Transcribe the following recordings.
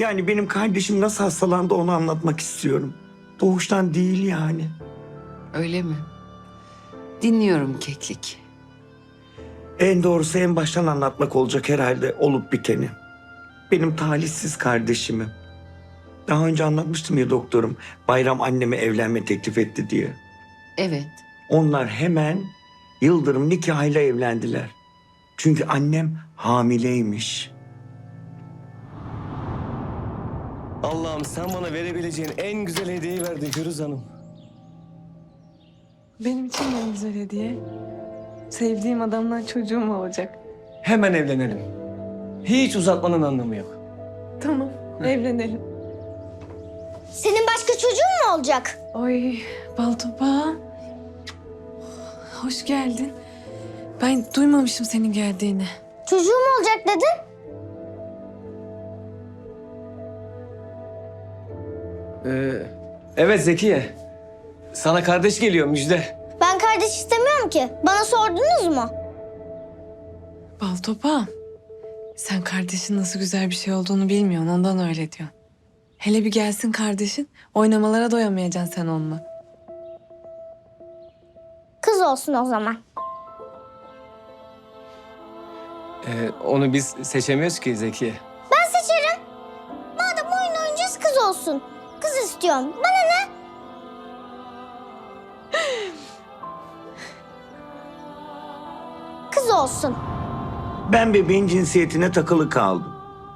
Yani benim kardeşim nasıl hastalandı onu anlatmak istiyorum. Doğuştan değil yani. Öyle mi? Dinliyorum keklik. En doğrusu en baştan anlatmak olacak herhalde olup biteni. Benim talihsiz kardeşimi. Daha önce anlatmıştım ya doktorum. Bayram anneme evlenme teklif etti diye. Evet. Onlar hemen Yıldırım nikahıyla evlendiler. Çünkü annem hamileymiş. Allah'ım sen bana verebileceğin en güzel hediyeyi verdin Firuz Hanım. Benim için de en güzel hediye. Sevdiğim adamdan çocuğum olacak. Hemen evlenelim. Hiç uzatmanın anlamı yok. Tamam, evlenelim. Senin başka çocuğun mu olacak? Oy, Baltopa. Hoş geldin. Ben duymamışım senin geldiğini. Çocuğum olacak dedin. Ee, evet Zekiye. Sana kardeş geliyor müjde. Ben kardeş istemiyorum ki. Bana sordunuz mu? Baltopa. Sen kardeşin nasıl güzel bir şey olduğunu bilmiyorsun. Ondan öyle diyorsun. Hele bir gelsin kardeşin. Oynamalara doyamayacaksın sen onunla. Kız olsun o zaman. Ee, onu biz seçemiyoruz ki Zekiye. Ben seçerim. Madem oyun oynayacağız kız olsun. İstiyorum. Bana ne? Kız olsun. Ben bebeğin cinsiyetine takılı kaldım.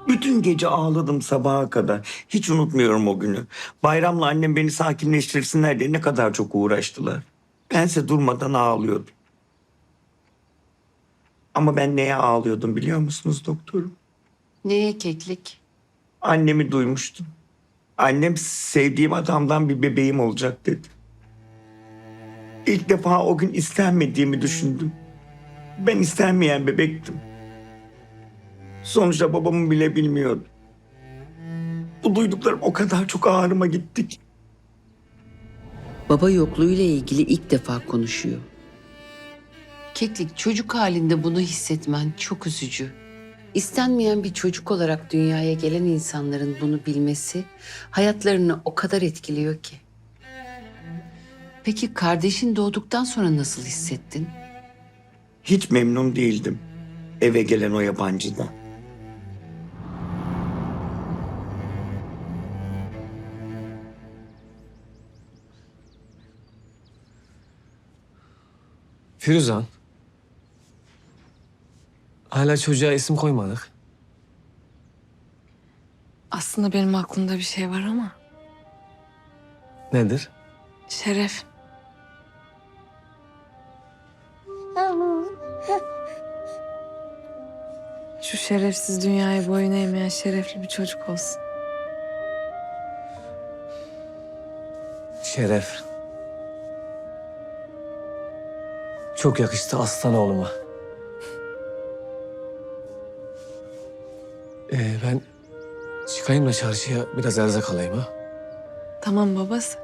Bütün gece ağladım sabaha kadar. Hiç unutmuyorum o günü. Bayramla annem beni sakinleştirsinler diye ne kadar çok uğraştılar. Bense durmadan ağlıyordum. Ama ben neye ağlıyordum biliyor musunuz doktorum? Neye keklik? Annemi duymuştum. Annem sevdiğim adamdan bir bebeğim olacak dedi. İlk defa o gün istenmediğimi düşündüm. Ben istenmeyen bebektim. Sonuçta babamı bile bilmiyordum. Bu duyduklarım o kadar çok ağrıma gitti ki. Baba yokluğuyla ilgili ilk defa konuşuyor. Keklik çocuk halinde bunu hissetmen çok üzücü. İstenmeyen bir çocuk olarak dünyaya gelen insanların bunu bilmesi hayatlarını o kadar etkiliyor ki. Peki kardeşin doğduktan sonra nasıl hissettin? Hiç memnun değildim. Eve gelen o yabancıdan. Firuzan. Hala çocuğa isim koymadık. Aslında benim aklımda bir şey var ama. Nedir? Şeref. Şu şerefsiz dünyaya boyun eğmeyen şerefli bir çocuk olsun. Şeref. Çok yakıştı aslan oğluma. Ee, ben çıkayım da çarşıya biraz erzak alayım ha. Tamam babası.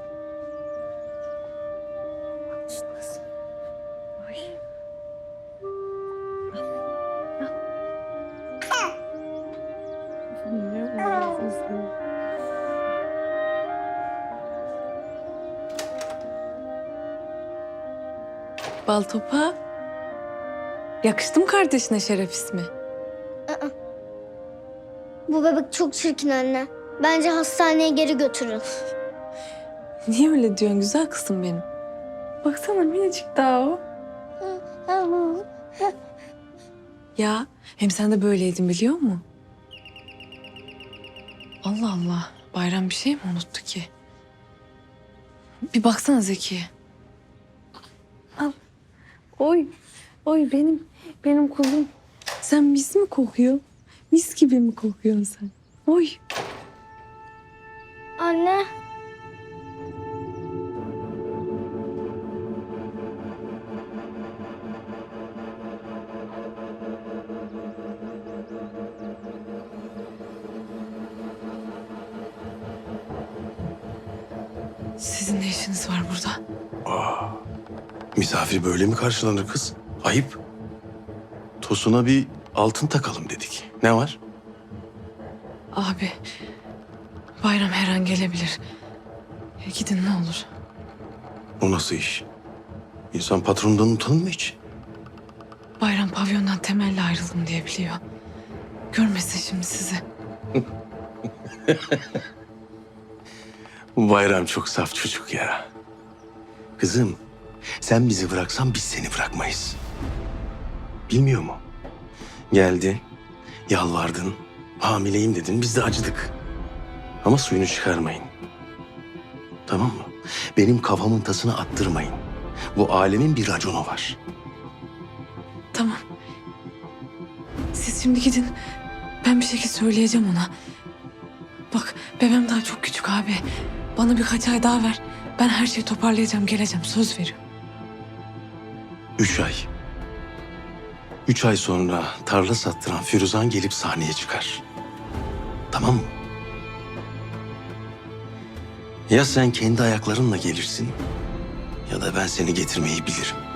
Baltopa. Yakıştı mı kardeşine Şeref ismi? Bu bebek çok çirkin anne. Bence hastaneye geri götürün. Niye öyle diyorsun güzel kızım benim? Baksana minicik daha o. Ya hem sen de böyleydin biliyor musun? Allah Allah. Bayram bir şey mi unuttu ki? Bir baksana Zeki'ye. Al. Oy. Oy benim benim kuzum. Sen mis mi kokuyor? Mis gibi mi kokuyorsun sen? Oy. Anne. Sizin ne işiniz var burada? Misafir böyle mi karşılanır kız? Ayıp. Tosuna bir altın takalım dedik. Ne var? Abi, bayram her an gelebilir. E, Gidin ne olur. O nasıl iş? İnsan patronundan utanır mı hiç? Bayram pavyondan temelle ayrıldım diye biliyor. Görmesin şimdi sizi. Bayram çok saf çocuk ya. Kızım, sen bizi bıraksan biz seni bırakmayız. Bilmiyor mu? Geldi, yalvardın, hamileyim dedin, biz de acıdık. Ama suyunu çıkarmayın. Tamam mı? Benim kafamın tasını attırmayın. Bu alemin bir raconu var. Tamam. Siz şimdi gidin. Ben bir şekilde söyleyeceğim ona. Bak bebem daha çok küçük abi. Bana birkaç ay daha ver. Ben her şeyi toparlayacağım geleceğim söz veriyorum. Üç ay. Üç ay sonra tarla sattıran Firuzan gelip sahneye çıkar. Tamam mı? Ya sen kendi ayaklarınla gelirsin ya da ben seni getirmeyi bilirim.